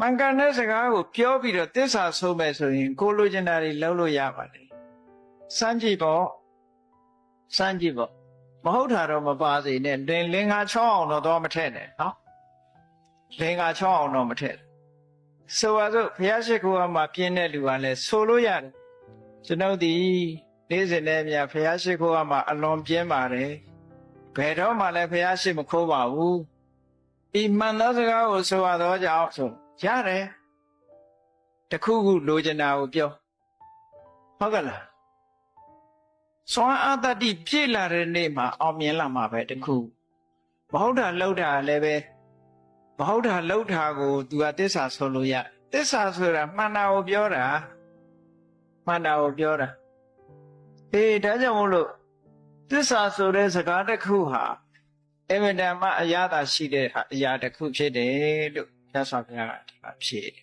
မှန်ကန်တဲ့စကားကိုပြောပြီးတော့တစ္ဆာဆုံးမဲ့ဆိုရင်ကိုလိုချင်တာတွေလုပ်လို့ရပါတယ်စမ်းကြည့်ပေါ့စမ်းကြည့်ပေါ့မဟုတ်တာတော့မပါစေနဲ့လင်လင်္ကာချောင်းအောင်တော့တော့မထည့်နဲ့နော်လင်္ကာချောင်းအောင်တော့မထည့်ဆိုပါစို့ဘုရားရှိခိုးကမှပြင်းတဲ့လူကလည်းဆိုလို့ရတယ်ကျွန်ုပ်ဒီနေ့စဉ်နဲ့မြတ်ဘုရားရှိခိုးကမှအလွန်ပြင်းပါတယ်ဘယ်တော့မှလည်းဘုရားရှိမခိုးပါဘူးဒီမှန်သောစကားကိုဆိုရတော့ကြောင့်ဆို ရတယ်တခုခုလိုချင်တာကိုပြောဟုတ်ကဲ့လားစွမ်းအားတတ္တိပြည့်လာတဲ့နေ့မှာအောင်မြင်လာမှာပဲတခုမဟုတ်တာလှုပ်တာလည်းပဲမဟုတ်တာလှုပ်တာကို तू ကတစ္ဆာဆိုလို့ရတစ္ဆာဆိုတာမှန်တာကိုပြောတာမှန်တာကိုပြောတာအေးဒါကြောင့်မို့လို့တစ္ဆာဆိုတဲ့စကားတစ်ခုဟာအမတန်မှအရသာရှိတဲ့ဟာအရာတစ်ခုဖြစ်တယ်လို့ မြတ်စွာဘုရားကဒီမှာဖြေတယ်